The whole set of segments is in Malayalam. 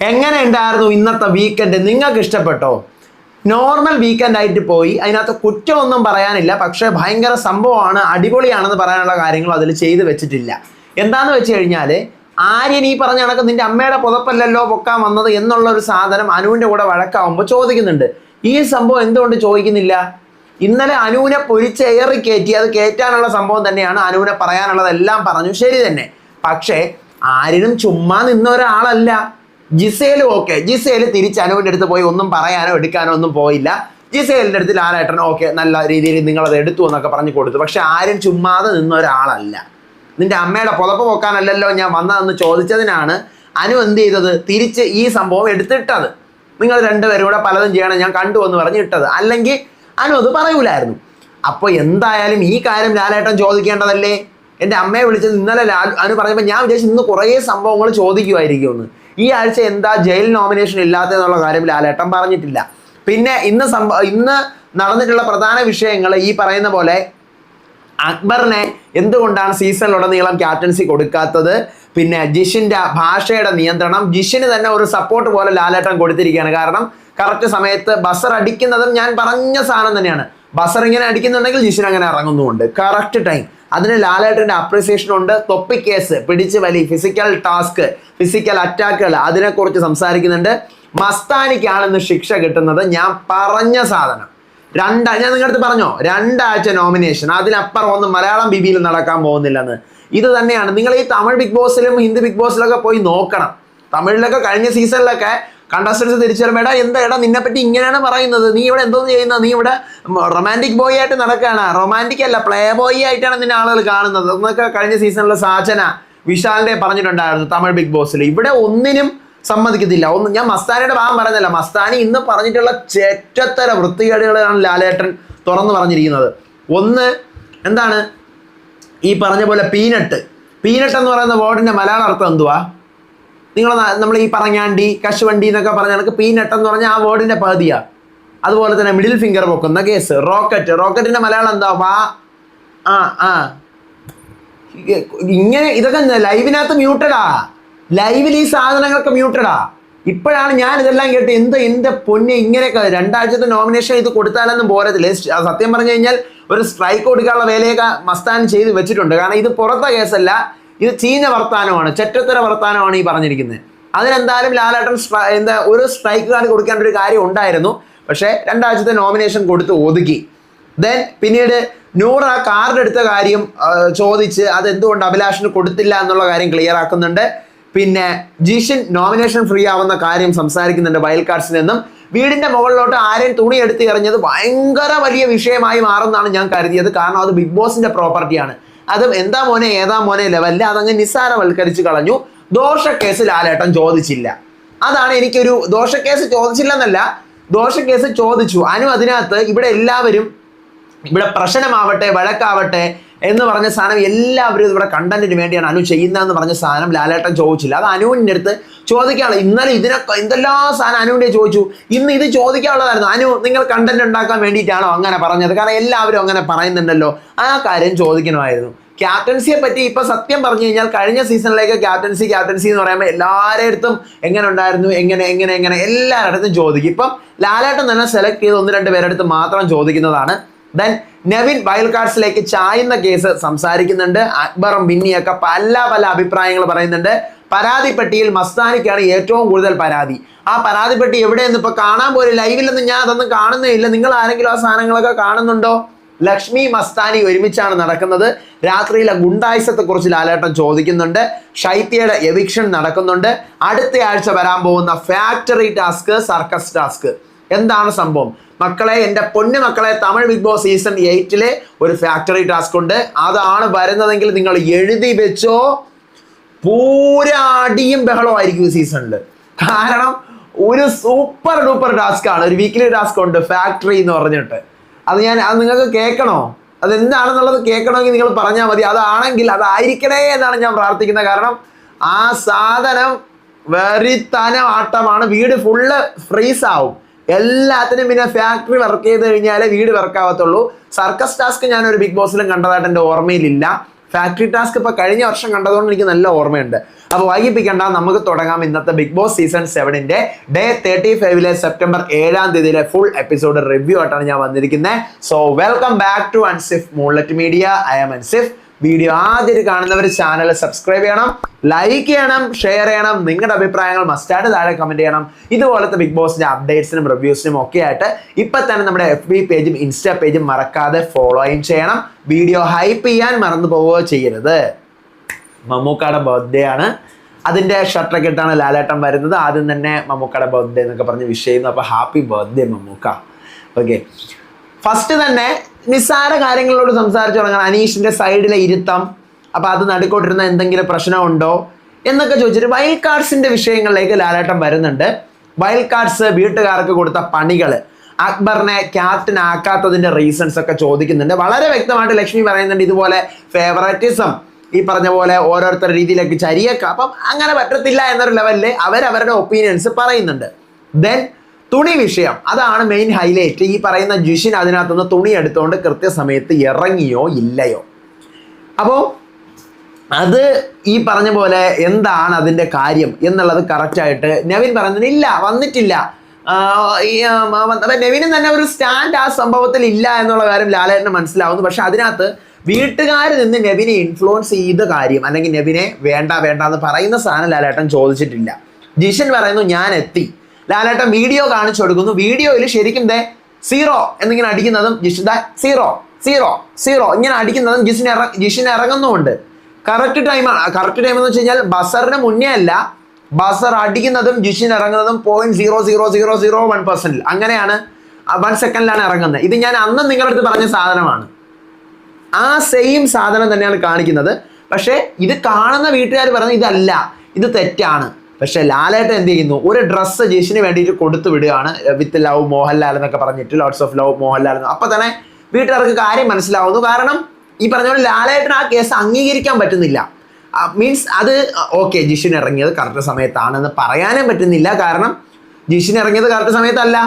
എങ്ങനെ ഉണ്ടായിരുന്നു ഇന്നത്തെ വീക്കെൻഡ് നിങ്ങൾക്ക് ഇഷ്ടപ്പെട്ടോ? നോർമൽ വീക്കെൻഡ് ആയിട്ട് പോയി. അതിനകത്ത് കുറ്റമൊന്നും പറയാനില്ല. പക്ഷേ ഭയങ്കര സംഭവമാണ്. അടിപൊളിയാണെന്ന് പറയാനുള്ള കാര്യങ്ങൾ അതിൽ ചെയ്തു വെച്ചിട്ടില്ല. എന്താന്ന് വെച്ച് കഴിഞ്ഞാൽ ആര്യൻ ഈ പറഞ്ഞ കണക്ക് നിന്റെ അമ്മയുടെ പുതപ്പല്ലല്ലോ പൊക്കാൻ വന്നത് എന്നുള്ള ഒരു സാധനം അനുവിന്റെ കൂടെ വഴക്കാവുമ്പോൾ ചോദിക്കുന്നുണ്ട്. ഈ സംഭവം എന്തുകൊണ്ട് ചോദിക്കുന്നില്ല? ഇന്നലെ അനുവിനെ പൊരിച്ച് ഏറി കയറ്റി അത് കയറ്റാനുള്ള സംഭവം തന്നെയാണ് അനുവിനെ പറയാനുള്ളതെല്ലാം പറഞ്ഞു. ശരി തന്നെ. പക്ഷേ ആരിനും ചുമ്മാ നിന്ന ഒരാളല്ല. ജിസേലും ഓക്കെ ജിസേൽ തിരിച്ച് അനുവിന്റെ അടുത്ത് പോയി ഒന്നും പറയാനോ എടുക്കാനോ ഒന്നും പോയില്ല. ജിസേലിന്റെ അടുത്ത് ലാലേട്ടൻ ഓക്കെ നല്ല രീതിയിൽ നിങ്ങളത് എടുത്തു എന്നൊക്കെ പറഞ്ഞു കൊടുത്തു. പക്ഷെ ആരും ചുമ്മാതെ നിന്ന ഒരാളല്ല. നിന്റെ അമ്മയുടെ പുതപ്പ് പോക്കാനല്ലല്ലോ ഞാൻ വന്നതെന്ന് ചോദിച്ചതിനാണ് അനു എന്ത് ചെയ്തത്? തിരിച്ച് ഈ സംഭവം എടുത്തിട്ടത്. നിങ്ങൾ രണ്ടുപേരും കൂടെ പലതും ചെയ്യണം ഞാൻ കണ്ടു എന്ന് പറഞ്ഞ് ഇട്ടത്. അല്ലെങ്കിൽ അനു അത് പറയൂലായിരുന്നു. അപ്പോൾ എന്തായാലും ഈ കാര്യം ലാലേട്ടൻ ചോദിക്കേണ്ടതല്ലേ? എന്റെ അമ്മയെ വിളിച്ചത് ഇന്നലെ ലാൽ അനു പറഞ്ഞപ്പോൾ ഞാൻ വിചാരിച്ചു ഇന്ന് കുറേ സംഭവങ്ങൾ ചോദിക്കുമായിരിക്കുമെന്ന് ഈ ആഴ്ച എന്താ ജയിൽ നോമിനേഷൻ ഇല്ലാത്തതെന്നുള്ള കാര്യം ലാലേട്ടൻ പറഞ്ഞിട്ടില്ല. പിന്നെ ഇന്ന് സംഭവ ഇന്ന് നടന്നിട്ടുള്ള പ്രധാന വിഷയങ്ങൾ ഈ പറയുന്ന പോലെ അക്ബറിനെ എന്തുകൊണ്ടാണ് സീസണിലുടനീളം ക്യാപ്റ്റൻസി കൊടുക്കാത്തത്? പിന്നെ ജിഷിന്റെ ഭാഷയുടെ നിയന്ത്രണം. ജിഷിന് തന്നെ ഒരു സപ്പോർട്ട് പോലെ ലാലേട്ടൻ കൊടുത്തിരിക്കുകയാണ്. കാരണം കറക്റ്റ് സമയത്ത് ബസർ അടിക്കുന്നതും ഞാൻ പറഞ്ഞ സാധനം തന്നെയാണ്. ബസർ ഇങ്ങനെ അടിക്കുന്നുണ്ടെങ്കിൽ ജിഷിൻ അങ്ങനെ ഇറങ്ങുന്നുമുണ്ട്. കറക്റ്റ് ടൈം അതിന് ലാലേട്ടന്റെ അപ്രിസിയേഷൻ ഉണ്ട്. തൊപ്പിക്കേസ് പിടിച്ച് വലി ഫിസിക്കൽ ടാസ്ക് ഫിസിക്കൽ അറ്റാക്കുകൾ അതിനെക്കുറിച്ച് സംസാരിക്കുന്നുണ്ട്. മസ്താനിക്കാണ് ഇന്ന് ശിക്ഷ കിട്ടുന്നത് ഞാൻ പറഞ്ഞ സാധനം. രണ്ട ഞാൻ നിങ്ങളുടെ പറഞ്ഞോ? രണ്ടാഴ്ച നോമിനേഷൻ അതിനപ്പുറം ഒന്നും മലയാളം ബി ബിയിൽ നടക്കാൻ പോകുന്നില്ലെന്ന്. ഇത് തന്നെയാണ്. നിങ്ങൾ ഈ തമിഴ് ബിഗ് ബോസിലും ഹിന്ദി ബിഗ് ബോസിലൊക്കെ പോയി നോക്കണം. തമിഴിലൊക്കെ കഴിഞ്ഞ സീസണിലൊക്കെ കണ്ടസ്റ്റൻസ് തിരിച്ചറിയും എടാ എന്താ എടാ നിന്നെ പറ്റി ഇങ്ങനെയാണ് പറയുന്നത്? നീ ഇവിടെ എന്തോ ചെയ്യുന്നത്? നീ ഇവിടെ റൊമാന്റിക് ബോയ് ആയിട്ട് നടക്കുകയാണ് റൊമാന്റിക് അല്ല പ്ലേ ബോയ് ആയിട്ടാണ് നിന്നെ ആളുകൾ കാണുന്നത്. എന്നൊക്കെ കഴിഞ്ഞ സീസണിലെ സാചന വിശാലിനെ പറഞ്ഞിട്ടുണ്ടായിരുന്നു തമിഴ് ബിഗ് ബോസിൽ. ഇവിടെ ഒന്നിനും സമ്മതിക്കത്തില്ല. ഒന്ന് ഞാൻ മസ്താനിയുടെ ഭാഗം പറയുന്നില്ല മസ്താനി ഇന്ന് പറഞ്ഞിട്ടുള്ള ചേറ്റത്തര വൃത്തികേടുകളാണ് ലാലേട്ടൻ തുറന്നു പറഞ്ഞിരിക്കുന്നത്. ഒന്ന് എന്താണ്? ഈ പറഞ്ഞ പോലെ പീനട്ട്. പീനട്ട് എന്ന് പറയുന്ന വേർഡിന്റെ മലയാള അർത്ഥം എന്തുവാ? നിങ്ങൾ നമ്മൾ ഈ പറഞ്ഞാണ്ടി കശുവണ്ടി എന്നൊക്കെ പറഞ്ഞ കണക്ക് പീനട്ട് എന്ന് പറഞ്ഞാൽ ആ വേർഡിന്റെ പകുതിയാണ് അതുപോലെ തന്നെ മിഡിൽ ഫിംഗർ പൊക്കുന്ന കേസ് റോക്കറ്റ് റോക്കറ്റിന്റെ മലയാളം എന്താ? വാ ആ ആ. ഇങ്ങനെ ഇതൊക്കെ ലൈവിനകത്ത് മ്യൂട്ടഡാ ലൈവിൽ ഈ സാധനങ്ങളൊക്കെ മ്യൂട്ടഡാ ഇപ്പോഴാണ് ഞാൻ ഇതെല്ലാം കേട്ട് എന്ത് എന്റെ പൊന്നെ ഇങ്ങനെയൊക്കെ രണ്ടാഴ്ചത്തെ നോമിനേഷൻ ഇത് കൊടുത്താലൊന്നും പോരത്തില്ല. സത്യം പറഞ്ഞു കഴിഞ്ഞാൽ ഒരു സ്ട്രൈക്ക് കൊടുക്കാനുള്ള വേലയൊക്കെ മസ്താൻ ചെയ്ത് വെച്ചിട്ടുണ്ട്. കാരണം ഇത് പുറത്തെ കേസല്ല ഇത് ചീഞ്ഞ വർത്താനമാണ് ചെറ്റത്തര വർത്താനമാണ് ഈ പറഞ്ഞിരിക്കുന്നത്. അതിനെന്തായാലും ലാലേട്ടൻ എന്താ ഒരു സ്ട്രൈക്ക് കാർഡ് കൊടുക്കേണ്ട ഒരു കാര്യം ഉണ്ടായിരുന്നു. പക്ഷേ രണ്ടാഴ്ചത്തെ നോമിനേഷൻ കൊടുത്ത് ഒതുക്കി. ദെൻ പിന്നീട് നൂറ് ആ കാർഡ് എടുത്ത കാര്യം ചോദിച്ച് അത് എന്തുകൊണ്ട് അഭിലാഷിന് കൊടുത്തില്ല എന്നുള്ള കാര്യം ക്ലിയർ ആക്കുന്നുണ്ട്. പിന്നെ ജിഷിൻ നോമിനേഷൻ ഫ്രീ ആവുന്ന കാര്യം സംസാരിക്കുന്നുണ്ട് വൈൽഡ് കാർഡ്സിൽ നിന്നും. വീടിന്റെ മുകളിലോട്ട് ആരെയും തുണി എടുത്ത് എറിഞ്ഞത് ഭയങ്കര വലിയ വിഷയമായി മാറുമെന്നാണ് ഞാൻ കരുതിയത്. കാരണം അത് ബിഗ് ബോസിന്റെ പ്രോപ്പർട്ടിയാണ് അതും എന്താ മോനെ ഏതാ മോനെ ലെവലിൽ അതങ്ങ് നിസ്സാരവൽക്കരിച്ച് കളഞ്ഞു. ദോഷക്കേസ് ലാലേട്ടൻ ചോദിച്ചില്ല. അതാണ് എനിക്കൊരു ദോഷക്കേസ് ചോദിച്ചില്ലെന്നല്ല ദോഷക്കേസ് ചോദിച്ചു. അനു അതിനകത്ത് ഇവിടെ എല്ലാവരും ഇവിടെ പ്രശ്നമാവട്ടെ വഴക്കാവട്ടെ എന്ന് പറഞ്ഞ സാധനം എല്ലാവരും ഇവിടെ കണ്ടന്റിന് വേണ്ടിയാണ് അനു ചെയ്യുന്നതെന്ന് പറഞ്ഞ സാധനം ലാലേട്ടൻ ചോദിച്ചില്ല. അത് അനുവിന്റെ അടുത്ത് ചോദിക്കാനുള്ള ഇന്നലെ ഇതിനൊക്കെ എന്തെല്ലാം സാധനം അനുവിന്റെ ചോദിച്ചു. ഇന്ന് ഇത് ചോദിക്കാനുള്ളതായിരുന്നു. അനു നിങ്ങൾ കണ്ടന്റ് ഉണ്ടാക്കാൻ വേണ്ടിയിട്ടാണോ അങ്ങനെ പറഞ്ഞത്? കാരണം എല്ലാവരും അങ്ങനെ പറയുന്നുണ്ടല്ലോ. ആ കാര്യം ചോദിക്കണമായിരുന്നു. ക്യാപ്റ്റൻസിയെ പറ്റി ഇപ്പൊ സത്യം പറഞ്ഞു കഴിഞ്ഞാൽ കഴിഞ്ഞ സീസണിലേക്ക് ക്യാപ്റ്റൻസി ക്യാപ്റ്റൻസി എന്ന് പറയുമ്പോൾ എല്ലാവരുടെ എങ്ങനെ ഉണ്ടായിരുന്നു? എങ്ങനെ എങ്ങനെ എങ്ങനെ എല്ലാവരുടെ അടുത്തും ചോദിക്കും. ഇപ്പം ലാലേട്ടൻ തന്നെ സെലക്ട് ചെയ്ത് ഒന്ന് രണ്ട് പേരുടെ അടുത്ത് മാത്രം ചോദിക്കുന്നതാണ്. ദെൻ നെവിൻ വൈൽഡ് കാർഡ്സിലേക്ക് ചായുന്ന കേസ് സംസാരിക്കുന്നുണ്ട്. അക്ബറും ബിന്നിയൊക്കെ പല പല അഭിപ്രായങ്ങൾ പറയുന്നുണ്ട്. പരാതിപ്പെട്ടിയിൽ മസ്താനിക്കാണ് ഏറ്റവും കൂടുതൽ പരാതി. ആ പരാതിപ്പെട്ടി എവിടെയെന്ന് ഇപ്പൊ കാണാൻ പോലും ലൈവിലൊന്നും ഞാൻ അതൊന്നും കാണുന്നേ ഇല്ല നിങ്ങൾ ആരെങ്കിലും ആ സാധനങ്ങളൊക്കെ കാണുന്നുണ്ടോ? ലക്ഷ്മി മസ്താനി ഒരുമിച്ചാണ് നടക്കുന്നത്. രാത്രിയിലെ ഗുണ്ടായുസത്തെ കുറിച്ച് ലാലേട്ടൻ ചോദിക്കുന്നുണ്ട്. ശൈത്യയുടെ എവിക്ഷൻ നടക്കുന്നുണ്ട്. അടുത്ത ആഴ്ച വരാൻ പോകുന്ന ഫാക്ടറി ടാസ്ക് സർക്കസ് ടാസ്ക് എന്താണ് സംഭവം? മക്കളെ എന്റെ പൊന്നു മക്കളെ തമിഴ് ബിഗ് ബോസ് സീസൺ എയ്റ്റിലെ ഒരു ഫാക്ടറി ടാസ്ക് ഉണ്ട്. അതാണ് വരുന്നതെങ്കിൽ നിങ്ങൾ എഴുതി വെച്ചോ. പൂരാടിയും ബഹളമായിരിക്കും ഈ സീസണിൽ കാരണം ഒരു സൂപ്പർ ഡൂപ്പർ ടാസ്ക് ആണ്. ഒരു വീക്കിലി ടാസ്ക് ഉണ്ട് ഫാക്ടറി എന്ന് പറഞ്ഞിട്ട്. അത് ഞാൻ അത് നിങ്ങൾക്ക് കേൾക്കണോ? അതെന്താണെന്നുള്ളത് കേൾക്കണമെങ്കിൽ നിങ്ങൾ പറഞ്ഞാൽ മതി. അതാണെങ്കിൽ അതായിരിക്കണേ എന്നാണ് ഞാൻ പ്രാർത്ഥിക്കുന്നത്. കാരണം ആ സാധനം വെറിത്തനം ആട്ടമാണ് വീട് ഫുള്ള് ഫ്രീസ് ആവും. എല്ലാത്തിനും പിന്നെ ഫാക്ടറി വർക്ക് ചെയ്ത് കഴിഞ്ഞാലേ വീട് വർക്കാവത്തുള്ളൂ സർക്കസ് ടാസ്ക് ഞാൻ ഒരു ബിഗ് ബോസിലും കണ്ടതായിട്ട് എന്റെ ഓർമ്മയിലില്ല. ഫാക്ടറി ടാസ്ക് ഇപ്പൊ കഴിഞ്ഞ വർഷം കണ്ടതുകൊണ്ട് എനിക്ക് നല്ല ഓർമ്മയുണ്ട്. അപ്പോൾ വൈകിപ്പിക്കേണ്ട നമുക്ക് തുടങ്ങാം ഇന്നത്തെ ബിഗ് ബോസ് സീസൺ സെവനിന്റെ ഡേ തേർട്ടി ഫൈവിലെ സെപ്റ്റംബർ ഏഴാം തീയതിയിലെ ഫുൾ എപ്പിസോഡ് റിവ്യൂ ആയിട്ടാണ് ഞാൻ വന്നിരിക്കുന്നത്. So welcome back to Ansif Moolat media I am Ansif video ആദ്യം കാണുന്നവർ ചാനൽ സബ്സ്ക്രൈബ് ചെയ്യണം ലൈക്ക് ചെയ്യണം ഷെയർ ചെയ്യണം. നിങ്ങളുടെ അഭിപ്രായങ്ങൾ മസ്റ്റായിട്ട് താഴെ കമന്റ് ചെയ്യണം. ഇതുപോലത്തെ ബിഗ് ബോസിന്റെ അപ്ഡേറ്റ്സിനും റിവ്യൂസിനും ഒക്കെ ആയിട്ട് ഇപ്പൊ തന്നെ നമ്മുടെ എഫ് ബി പേജും ഇൻസ്റ്റാ പേജും മറക്കാതെ ഫോളോയും ചെയ്യണം. വീഡിയോ ഹൈപ്പ് ചെയ്യാൻ മറന്നു പോവുകയോ ചെയ്യരുത്. മമ്മൂക്കയുടെ ബർത്ത്ഡേ ആണ്. അതിന്റെ ഷർട്ടൊക്കെ ഇട്ടാണ് ലാലേട്ടൻ വരുന്നത്. ആദ്യം തന്നെ മമ്മൂക്കയുടെ ബർത്ത്ഡേ എന്നൊക്കെ പറഞ്ഞ് വിഷ് ചെയ്യുന്നു. അപ്പോൾ happy birthday Mammukka. Okay first തന്നെ നിസ്സാര കാര്യങ്ങളോട് സംസാരിച്ചു തുടങ്ങണം അനീഷിന്റെ സൈഡിലെ ഇരുത്തം അപ്പൊ അത് നടുക്കോട്ടിരുന്ന എന്തെങ്കിലും പ്രശ്നമുണ്ടോ എന്നൊക്കെ ചോദിച്ചിട്ട് വൈൽഡ് കാർഡ്സിന്റെ വിഷയങ്ങളിലേക്ക് ലാലേട്ടം വരുന്നുണ്ട്. വൈൽഡ് കാർഡ്സ് വീട്ടുകാർക്ക് കൊടുത്ത പണികൾ അക്ബറിനെ ക്യാപ്റ്റൻ ആക്കാത്തതിന്റെ റീസൺസ് ഒക്കെ ചോദിക്കുന്നുണ്ട്. വളരെ വ്യക്തമായിട്ട് ലക്ഷ്മി പറയുന്നുണ്ട് ഇതുപോലെ ഫേവററ്റിസം ഈ പറഞ്ഞ പോലെ ഓരോരുത്തരുടെ രീതിയിലേക്ക് ചരിയേക്കാം. അപ്പം അങ്ങനെ പറ്റത്തില്ല എന്നൊരു ലെവലിൽ അവരവരുടെ ഒപ്പീനിയൻസ് പറയുന്നുണ്ട്. ദെൻ തുണി വിഷയം. അതാണ് മെയിൻ ഹൈലൈറ്റ് ഈ പറയുന്ന ജിഷിൻ അതിനകത്തുനിന്ന് തുണി എടുത്തുകൊണ്ട് കൃത്യസമയത്ത് ഇറങ്ങിയോ ഇല്ലയോ? അപ്പോൾ അത് ഈ പറഞ്ഞ പോലെ എന്താണ് അതിന്റെ കാര്യം എന്നുള്ളത് കറക്റ്റായിട്ട് നവീൻ പറഞ്ഞതിന് ഇല്ല വന്നിട്ടില്ല. നവീനും തന്നെ ഒരു സ്റ്റാൻഡ് ആ സംഭവത്തിൽ ഇല്ല എന്നുള്ള കാര്യം ലാലേട്ടന് മനസ്സിലാവുന്നു. പക്ഷെ അതിനകത്ത് വീട്ടുകാർ നിന്ന് നെവിനെ ഇൻഫ്ലുവൻസ് ചെയ്ത കാര്യം അല്ലെങ്കിൽ നെവിനെ വേണ്ട വേണ്ട എന്ന് പറയുന്ന സാധനം ലാലേട്ടൻ ചോദിച്ചിട്ടില്ല. ജിഷൻ പറയുന്നു ഞാൻ എത്തി. ലാലേട്ടൻ വീഡിയോ കാണിച്ചു കൊടുക്കുന്നു. വീഡിയോയിൽ ശരിക്കും ദേ സീറോ എന്നിങ്ങനെ അടിക്കുന്നതും ജിഷൻ ദാ സീറോ സീറോ സീറോ ഇങ്ങനെ അടിക്കുന്നതും ജിഷിന് ഇറ ജിഷിന് ഇറങ്ങുന്നുമുണ്ട്. കറക്റ്റ് ടൈമാണ് കറക്റ്റ് ടൈം എന്ന് വെച്ച് കഴിഞ്ഞാൽ ബസറിന് മുന്നേ അല്ല ബസർ അടിക്കുന്നതും Jishin ഇറങ്ങുന്നതും point zero zero zero zero one percent അങ്ങനെയാണ് വൺ സെക്കൻഡിലാണ് ഇറങ്ങുന്നത്. ഇത് ഞാൻ അന്ന് നിങ്ങളുടെ അടുത്ത് പറഞ്ഞ സാധനമാണ്. ആ സെയിം സാധനം തന്നെയാണ് കാണിക്കുന്നത്. പക്ഷേ ഇത് കാണുന്ന വീട്ടുകാർ പറയുന്നത് ഇതല്ല. ഇത് തെറ്റാണ്. പക്ഷെ ലാലേട്ടൻ എന്ത് ചെയ്യുന്നു? ഒരു ഡ്രസ്സ് ജിഷിന് വേണ്ടിയിട്ട് കൊടുത്തു വിടുകയാണ് വിത്ത് ലവ് മോഹൻലാൽ എന്നൊക്കെ പറഞ്ഞിട്ട് ലോട്ട്സ് ഓഫ് ലവ് മോഹൻലാൽ എന്ന്. അപ്പൊ തന്നെ വീട്ടുകാർക്ക് കാര്യം മനസ്സിലാവുന്നു. കാരണം ഈ പറഞ്ഞ പോലെ ലാലേട്ടൻ ആ കേസ് അംഗീകരിക്കാൻ പറ്റുന്നില്ല. മീൻസ് അത് ഓക്കെ ജിഷിൻ ഇറങ്ങിയത് കറക്റ്റ് സമയത്താണെന്ന് പറയാനും പറ്റുന്നില്ല. കാരണം ജിഷിൻ ഇറങ്ങിയത് കറക്റ്റ് സമയത്തല്ല.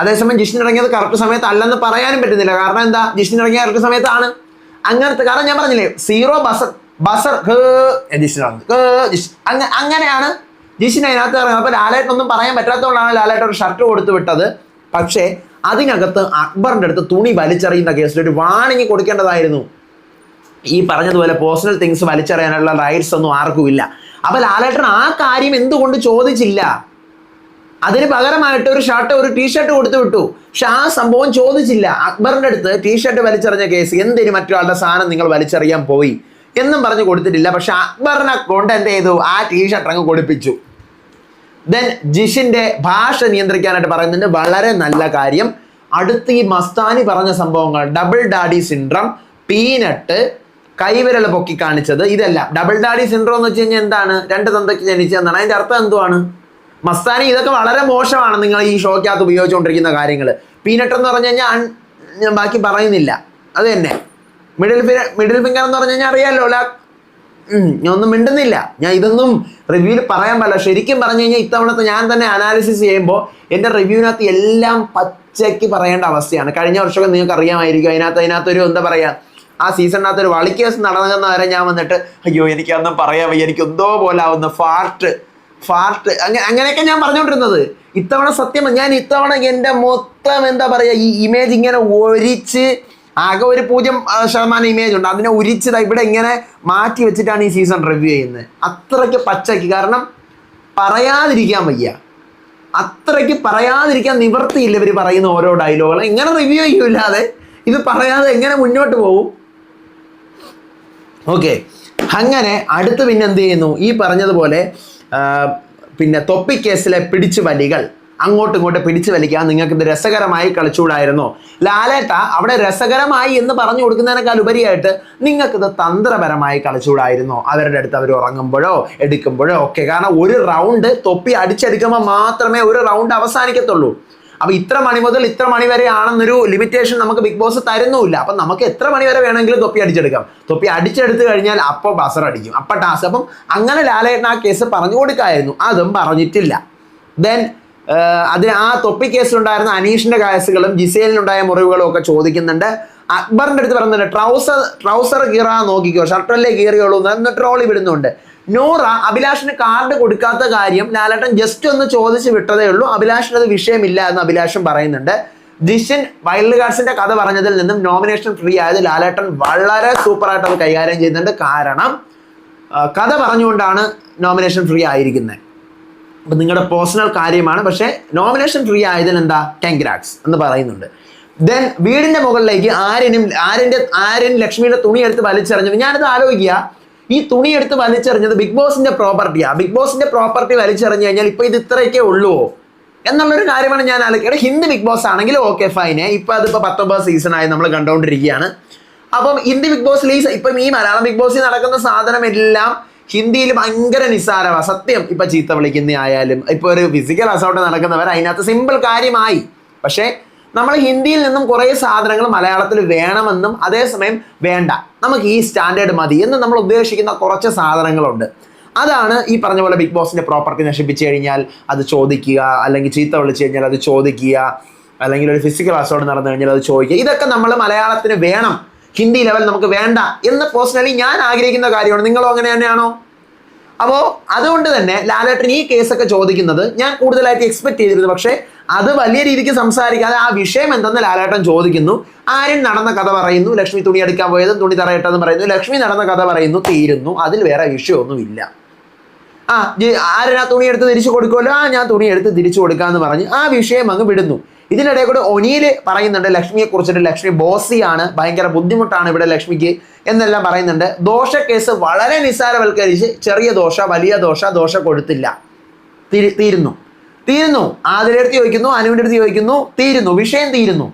അതേസമയം ജിഷിൻ ഇറങ്ങിയത് കറക്റ്റ് സമയത്തല്ലെന്ന് പറയാനും പറ്റുന്നില്ല. കാരണം എന്താ? ജിഷിൻ ഇറങ്ങിയ കറക്റ്റ് സമയത്താണ്. അങ്ങനത്തെ കാരണം ഞാൻ പറഞ്ഞില്ലേ സീറോ ബസർ ബസർ ജിഷിൻ ഇറങ്ങി അങ്ങനെയാണ് ജിഷിൻ അതിനകത്ത് ഇറങ്ങുന്നത് അപ്പോൾ ലാലേട്ടനൊന്നും പറയാൻ പറ്റാത്തതുകൊണ്ടാണ് ലാലേട്ടൻ ഒരു ഷർട്ട് കൊടുത്തു വിട്ടത്. പക്ഷേ അതിനകത്ത് അക്ബറിന്റെ അടുത്ത് തുണി വലിച്ചെറിയുന്ന കേസിൽ ഒരു വാണിങ്ങി കൊടുക്കേണ്ടതായിരുന്നു. ഈ പറഞ്ഞതുപോലെ പേഴ്സണൽ തിങ്സ് വലിച്ചെറിയാനുള്ള റൈറ്റ്സ് ഒന്നും ആർക്കും ഇല്ല. അപ്പൊ ലാലേട്ടൻ ആ കാര്യം എന്തുകൊണ്ട് ചോദിച്ചില്ല? അതിന് പകരമായിട്ട് ഒരു ഷർട്ട് ഒരു ടീഷർട്ട് കൊടുത്തു വിട്ടു. പക്ഷെ ആ സംഭവം ചോദിച്ചില്ല. അക്ബറിന്റെ അടുത്ത് ടീഷർട്ട് വലിച്ചെറിഞ്ഞ കേസ് എന്തിന് മറ്റൊരാളുടെ സാധനം നിങ്ങൾ വലിച്ചെറിയാൻ പോയി? എന്നും പറഞ്ഞു കൊടുത്തിട്ടില്ല. പക്ഷെ അക്ബറിനെ കൊണ്ട് എന്ത് ചെയ്തു? ആ ടീഷർട്ട് അങ്ങ് കൊടുപ്പിച്ചു. ദെൻ ജിഷിന്റെ ഭാഷ നിയന്ത്രിക്കാനായിട്ട് പറയുന്നുണ്ട്. വളരെ നല്ല കാര്യം. അടുത്ത് ഈ മസ്താനി പറഞ്ഞ സംഭവങ്ങൾ ഡബിൾ ഡാഡി സിൻഡ്രം പീനട്ട് കൈവിരൽ പൊക്കി കാണിച്ചത് ഇതെല്ലാം. ഡബിൾ ഡാഡി സിൻഡ്രോം എന്ന് വെച്ച് കഴിഞ്ഞാൽ എന്താണ്? രണ്ട് തന്തയ്ക്ക് ജനിച്ചതെന്നാണ് അതിന്റെ അർത്ഥം എന്തുവാണ്? മസ്താനി ഇതൊക്കെ വളരെ മോശമാണ് നിങ്ങൾ ഈ ഷോക്കകത്ത് ഉപയോഗിച്ചുകൊണ്ടിരിക്കുന്ന കാര്യങ്ങൾ. പീനട്ട് എന്ന് പറഞ്ഞു കഴിഞ്ഞാൽ ഞാൻ ബാക്കി പറയുന്നില്ല. അത് തന്നെ. മിഡിൽ ഫിംഗർ മിഡിൽ ഫിംഗർ എന്ന് പറഞ്ഞു കഴിഞ്ഞാൽ അറിയാലോ ലാ ഉം, ഞാൻ ഒന്നും മിണ്ടുന്നില്ല. ഞാൻ ഇതൊന്നും റിവ്യൂവിൽ പറയാൻ പാടില്ല. ശരിക്കും പറഞ്ഞു കഴിഞ്ഞാൽ ഇത്തവണത്തെ ഞാൻ തന്നെ അനാലിസിസ് ചെയ്യുമ്പോൾ എന്റെ റിവ്യൂവിനകത്ത് എല്ലാം പച്ചയ്ക്ക് പറയേണ്ട അവസ്ഥയാണ്. കഴിഞ്ഞ വർഷമൊക്കെ നിങ്ങൾക്ക് അറിയാമായിരിക്കും. അതിനകത്ത് അതിനകത്തൊരു എന്താ പറയുക ആ സീസണിനകത്ത് ഒരു വളിക്കേസ് നടന്നതെന്ന് വരെ ഞാൻ വന്നിട്ട് അയ്യോ എനിക്ക് അന്ന് പറയാൻ വയ്യ. എനിക്ക് എന്തോ പോലെ ആവുന്ന. ഫാർട്ട് ഫാർട്ട് അങ്ങനെ അങ്ങനെയൊക്കെ ഞാൻ പറഞ്ഞുകൊണ്ടിരുന്നത് ഇത്തവണ സത്യം ഞാൻ ഇത്തവണ എന്റെ മൊത്തം എന്താ പറയുക ഈ ഇമേജ് ഇങ്ങനെ ഒരിച്ച് ആകെ ഒരു പൂജ്യം ശതമാനം ഇമേജ് ഉണ്ട്. അതിനെ ഉരിച്ചത് ഇവിടെ ഇങ്ങനെ മാറ്റി വെച്ചിട്ടാണ് ഈ സീസൺ റിവ്യൂ ചെയ്യുന്നത്. അത്രയ്ക്ക് പച്ചയ്ക്ക് കാരണം പറയാതിരിക്കാൻ വയ്യ. അത്രയ്ക്ക് പറയാതിരിക്കാൻ നിവർത്തിയില്ല ഇവർ പറയുന്ന ഓരോ ഡയലോഗുകൾ ഇങ്ങനെ റിവ്യൂ ചെയ്യൂല്ലാതെ ഇത് പറയാതെ എങ്ങനെ മുന്നോട്ട് പോകും ഓക്കെ അങ്ങനെ അടുത്ത് പിന്നെ എന്ത് ചെയ്യുന്നു? ഈ പറഞ്ഞതുപോലെ പിന്നെ തൊപ്പിക്കേസിലെ പിടിച്ചു വലികൾ. അങ്ങോട്ടും ഇങ്ങോട്ടും പിടിച്ചു വലിക്കാൻ നിങ്ങൾക്ക് ഇത് രസകരമായി കളിച്ചുകൂടായിരുന്നു? ലാലേട്ട അവിടെ രസകരമായി എന്ന് പറഞ്ഞു കൊടുക്കുന്നതിനേക്കാൾ ഉപരിയായിട്ട് നിങ്ങൾക്കിത് തന്ത്രപരമായി കളിച്ചുകൂടായിരുന്നു? അവരുടെ അടുത്ത് അവർ ഉറങ്ങുമ്പോഴോ എടുക്കുമ്പോഴോ ഒക്കെ. കാരണം ഒരു റൗണ്ട് തൊപ്പി അടിച്ചെടുക്കുമ്പോൾ മാത്രമേ ഒരു റൗണ്ട് അവസാനിക്കത്തുള്ളൂ. അപ്പൊ ഇത്ര മണി മുതൽ ഇത്ര മണി വരെ ആണെന്നൊരു ലിമിറ്റേഷൻ നമുക്ക് ബിഗ് ബോസ് തരുന്നുമില്ല. അപ്പൊ നമുക്ക് എത്ര മണി വരെ വേണമെങ്കിലും തൊപ്പി അടിച്ചെടുക്കാം. തൊപ്പി അടിച്ചെടുത്ത് കഴിഞ്ഞാൽ അപ്പോൾ ബസർ അടിക്കും. അപ്പൊ ടാസ് അപ്പം അങ്ങനെ ലാലേട്ടൻ ആ കേസ് പറഞ്ഞു കൊടുക്കായിരുന്നു അതും പറഞ്ഞിട്ടില്ല. ദെൻ അതിന് ആ തൊപ്പി കേസിലുണ്ടായിരുന്ന അനീഷിന്റെ കേസുകളും ജിസേലിനുണ്ടായ മുറിവുകളും ഒക്കെ ചോദിക്കുന്നുണ്ട്. അക്ബറിന്റെ അടുത്ത് പറയുന്നുണ്ട് ട്രൗസർ ട്രൗസർ കീറാൻ നോക്കിക്കോ ഷർട്ടല്ലേ കീറിയോളൂ എന്ന് ട്രോളി വിടുന്നുണ്ട്. നോറ അഭിലാഷിന് കാർഡ് കൊടുക്കാത്ത കാര്യം ലാലേട്ടൻ ജസ്റ്റ് ഒന്ന് ചോദിച്ചു വിട്ടതേ ഉള്ളൂ. അഭിലാഷിന് അത് വിഷയമില്ല എന്ന് അഭിലാഷൻ പറയുന്നുണ്ട്. ജിഷൻ വൈൽഡ് കാർഡ്സിന്റെ കഥ പറഞ്ഞതിൽ നിന്നും നോമിനേഷൻ ഫ്രീ ആയത് ലാലേട്ടൻ വളരെ സൂപ്പർ ആയിട്ട് അത് കൈകാര്യം ചെയ്യുന്നുണ്ട്. കാരണം കഥ പറഞ്ഞുകൊണ്ടാണ് നോമിനേഷൻ ഫ്രീ ആയിരിക്കുന്നത്. നിങ്ങളുടെ പേഴ്സണൽ കാര്യമാണ്. പക്ഷേ നോമിനേഷൻ ഫ്രീ ആയതിന് എന്താ? കൺഗ്രാറ്റ്സ് എന്ന് പറയുന്നുണ്ട്. ദെൻ വീടിന്റെ മുകളിലേക്ക് ആര്യനും ആര്യന്റെ ആര്യൻ ലക്ഷ്മിയുടെ തുണി എടുത്ത് വലിച്ചെറിഞ്ഞത്. ഞാനത് ആലോചിക്കുക. ഈ തുണി എടുത്ത് വലിച്ചെറിഞ്ഞത് ബിഗ് ബോസിന്റെ പ്രോപ്പർട്ടിയാണ് ബിഗ് ബോസിന്റെ പ്രോപ്പർട്ടി വലിച്ചെറിഞ്ഞു കഴിഞ്ഞാൽ ഇപ്പൊ ഇത് ഇത്രയൊക്കെ ഉള്ളൂ. എന്നുള്ളൊരു കാര്യമാണ് ഞാൻ ആലോചിക്കുന്നത് ഹിന്ദി ബിഗ് ബോസ് ആണെങ്കിൽ ഓക്കെ ഫൈനെ ഇപ്പൊ അതിപ്പോ പത്തൊമ്പത് സീസൺ ആയി നമ്മൾ കണ്ടുകൊണ്ടിരിക്കുകയാണ് അപ്പം ഹിന്ദി ബിഗ് ബോസ് ഈ ഇപ്പം ഈ മലയാളം ബിഗ് ബോസിൽ നടക്കുന്ന സാധനം എല്ലാം ഹിന്ദിയിൽ ഭയങ്കര നിസ്സാരമാണ് സത്യം. ഇപ്പൊ ചീത്ത വിളിക്കുന്ന ആയാലും ഇപ്പൊ ഒരു ഫിസിക്കൽ അസൗട്ട് നടക്കുന്നവർ അതിനകത്ത് സിമ്പിൾ കാര്യമായി. പക്ഷേ നമ്മൾ ഹിന്ദിയിൽ നിന്നും കുറേ സാധനങ്ങൾ മലയാളത്തിൽ വേണമെന്നും അതേസമയം വേണ്ട. നമുക്ക് ഈ സ്റ്റാൻഡേർഡ് മതി എന്ന് നമ്മൾ ഉദ്ദേശിക്കുന്ന കുറച്ച് സാധനങ്ങളുണ്ട്. അതാണ് ഈ പറഞ്ഞ പോലെ ബിഗ് ബോസിന്റെ പ്രോപ്പർട്ടി നശിപ്പിച്ചു കഴിഞ്ഞാൽ അത് ചോദിക്കുക അല്ലെങ്കിൽ ചീത്ത വിളിച്ചു കഴിഞ്ഞാൽ അത് ചോദിക്കുക അല്ലെങ്കിൽ ഒരു ഫിസിക്കൽ അസോർട്ട് നടന്നു കഴിഞ്ഞാൽ അത് ചോദിക്കുക. ഇതൊക്കെ നമ്മൾ മലയാളത്തിന് വേണം. ഹിന്ദി ലെവൽ നമുക്ക് വേണ്ട എന്ന് പേഴ്സണലി ഞാൻ ആഗ്രഹിക്കുന്ന കാര്യമാണ്. നിങ്ങളും അങ്ങനെ തന്നെയാണോ? അപ്പോൾ അതുകൊണ്ട് തന്നെ ലാലേട്ടൻ ഈ കേസൊക്കെ ചോദിക്കുന്നത് ഞാൻ കൂടുതലായിട്ട് എക്സ്പെക്ട് ചെയ്തിരുന്നു പക്ഷേ അത് വലിയ രീതിക്ക് സംസാരിക്കാതെ ആ വിഷയം എന്തെന്ന് ലാലേട്ടൻ ചോദിക്കുന്നു. ആര്യൻ നടന്ന കഥ പറയുന്നു. ലക്ഷ്മി തുണി എടുക്കാൻ പോയതും തുണി തറയട്ടെന്ന് പറയുന്നു. ലക്ഷ്മി നടന്ന കഥ പറയുന്നു തീരുന്നു. അതിൽ വേറെ വിഷയമൊന്നുമില്ല ആ ആര്യൻ ആ തുണി എടുത്ത് തിരിച്ചു കൊടുക്കുമല്ലോ. ആ ഞാൻ തുണി എടുത്ത് തിരിച്ചു കൊടുക്കാന്ന് പറഞ്ഞ് ആ വിഷയം അങ്ങ് വിടുന്നു. ഇതിനിടെ കൂടെ ഒനിയിൽ പറയുന്നുണ്ട് ലക്ഷ്മിയെ കുറിച്ചിട്ട് ലക്ഷ്മി ബോസിയാണ് ഭയങ്കര ബുദ്ധിമുട്ടാണ് ഇവിടെ ലക്ഷ്മിക്ക് എന്നെല്ലാം പറയുന്നുണ്ട്. ദോഷ കേസ് വളരെ നിസ്സാരവൽക്കരിച്ച് ചെറിയ ദോഷ വലിയ ദോഷ ദോഷ കൊടുത്തില്ല. തീരി- തീരുന്നു. തീരുന്നു. ആതിരടുത്ത് ചോദിക്കുന്നു അനുവിന്റെ അടുത്ത് ചോദിക്കുന്നു തീരുന്നു. വിഷയം തീരുന്നു.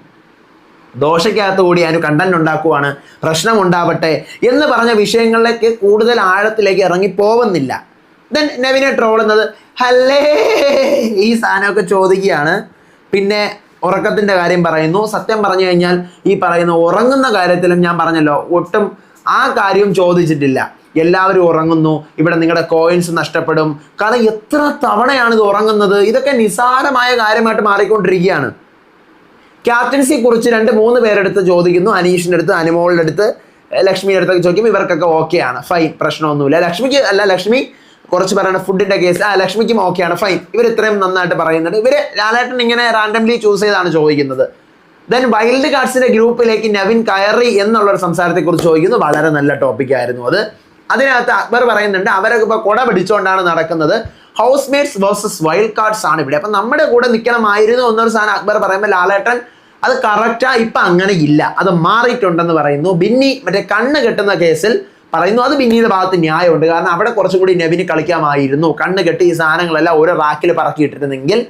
ദോശയ്ക്കകത്ത് കൂടി അനു കണ്ടന്റ് ഉണ്ടാക്കുവാണ് പ്രശ്നം ഉണ്ടാവട്ടെ എന്ന് പറഞ്ഞ വിഷയങ്ങളിലേക്ക് കൂടുതൽ ആഴത്തിലേക്ക് ഇറങ്ങി പോവുന്നില്ല ദെൻ നെവിനെ ട്രോളുന്നത് ഹല്ലേ ഈ സാധനമൊക്കെ ചോദിക്കുകയാണ്. പിന്നെ ഉറക്കത്തിന്റെ കാര്യം പറയുന്നു. സത്യം പറഞ്ഞു കഴിഞ്ഞാൽ ഈ പറയുന്ന ഉറങ്ങുന്ന കാര്യത്തിലും ഞാൻ പറഞ്ഞല്ലോ ഒട്ടും ആ കാര്യവും ചോദിച്ചിട്ടില്ല. എല്ലാവരും ഉറങ്ങുന്നു ഇവിടെ നിങ്ങളുടെ കോയിൻസ് നഷ്ടപ്പെടും. കാരണം എത്ര തവണയാണ് ഇത് ഉറങ്ങുന്നത്? ഇതൊക്കെ നിസാരമായ കാര്യമായിട്ട് മാറിക്കൊണ്ടിരിക്കുകയാണ്. ക്യാപ്റ്റൻസിയെ കുറിച്ച് രണ്ട് മൂന്ന് പേരെടുത്ത് ചോദിക്കുന്നു. അനീഷിന്റെ അടുത്ത് അനുമോളിന്റെ അടുത്ത് ലക്ഷ്മിയുടെ അടുത്തൊക്കെ ചോദിക്കും. ഇവർക്കൊക്കെ ഓക്കെയാണ് ഫൈൻ പ്രശ്നമൊന്നുമില്ല. ലക്ഷ്മിക്ക് അല്ല ലക്ഷ്മി കുറച്ച് പറയുന്നത് ഫുഡിന്റെ കേസ് ആ ലക്ഷ്മിക്കും ഓക്കെയാണ് ഫൈൻ ഇവർ ഇത്രയും നന്നായിട്ട് പറയുന്നുണ്ട്. ഇവർ ലാലേട്ടൻ ഇങ്ങനെ റാൻഡംലി ചൂസ് ചെയ്താണ് ചോദിക്കുന്നത്. ദെൻ വൈൽഡ് കാർഡ്സിന്റെ ഗ്രൂപ്പിലേക്ക് നവിൻ കയറി എന്നുള്ള ഒരു സംസാരത്തെ കുറിച്ച് ചോദിക്കുന്നു. വളരെ നല്ല ടോപ്പിക് ആയിരുന്നു അത്. അതിനകത്ത് അക്ബർ പറയുന്നുണ്ട് അവരൊക്കെ ഇപ്പൊ കുട പിടിച്ചുകൊണ്ടാണ് നടക്കുന്നത്. Housemates versus wild cards ആണ് ഇവിടെ. അപ്പൊ നമ്മുടെ കൂടെ നിൽക്കണമായിരുന്നു എന്നൊരു സാധനം അക്ബർ പറയുമ്പോൾ ലാലേട്ടൻ അത് കറക്റ്റാ ഇപ്പൊ അങ്ങനെ ഇല്ല. അത് മാറിയിട്ടുണ്ടെന്ന് പറയുന്നു. ബിന്നി മറ്റേ കണ്ണ് കെട്ടുന്ന കേസിൽ പറയുന്നു അത് ബിന്നിയുടെ ഭാഗത്ത് ന്യായമുണ്ട് കാരണം അവിടെ കുറച്ചും കൂടി നെവിന് കളിക്കാമായിരുന്നു കണ്ണ് കെട്ടി ഈ സാധനങ്ങളെല്ലാം ഓരോ റാക്കിൽ പറക്കിയിട്ടിരുന്നെങ്കിൽ